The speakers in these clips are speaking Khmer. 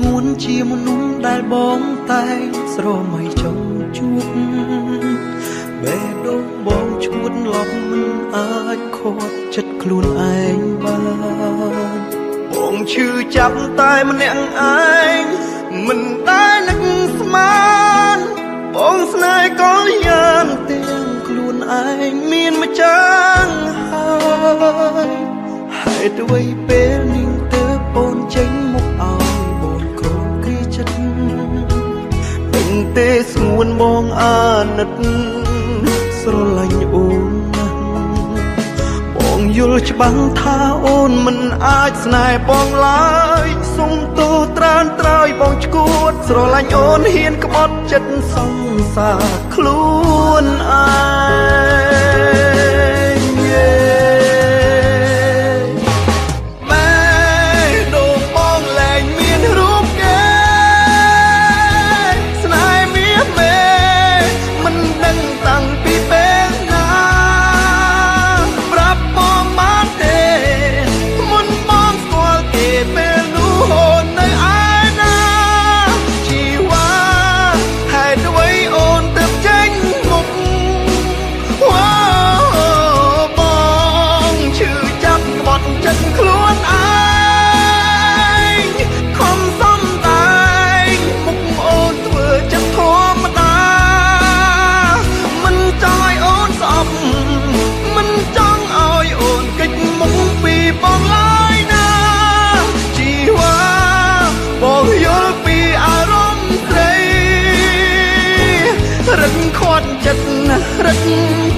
នួនជាមនុស្សដែលបងតែងស្រមៃចង់ជួបបេះដូងបងឈួតលប់មិនអាចខត់ចិត្តខ្លួនឯងបានបងឈឺចាប់តែម្នាក់ឯងមិនដែលនឹកស្មានបងស្នេហ៍ក៏យ៉ាងទាំងខ្លួនឯងមានម្ចាស់ហើយហេតុអ្វីពេលនេះ បងអាណិតស្រឡាញ់អូនណាស់បងយល់ច្បាស់ថាអូនមិនអាចស្នេហ៍បងឡើយសុំទោសត្រានត្រោយបងឈួត ស្រឡាញ់អូនហ៊ានក្បត់ចិត្តសង្សារខ្លួនឯង រឹកខាត់ចិត្តណាស់រឹក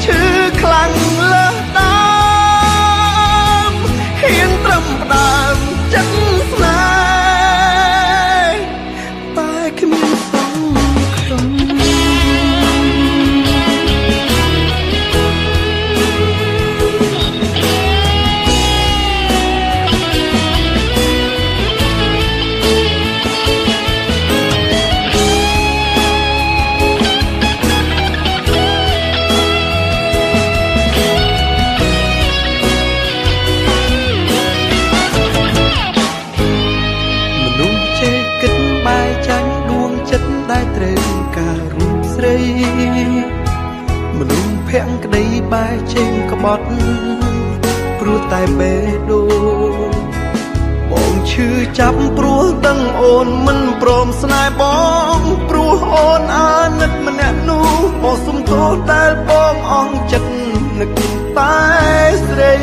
ឈឺខ្លាំ ភាំងក្តីបែកចេញក្បត់ព្រោះតែបេះដូងបងឈឺចាប់ព្រោះដឹងអូនមិនព្រមស្នេហ៍បងព្រោះអូនអាណិតម្នាក់នោះបងសុំទោសដែលបងអស់ចិត្តនឹកតែស្រី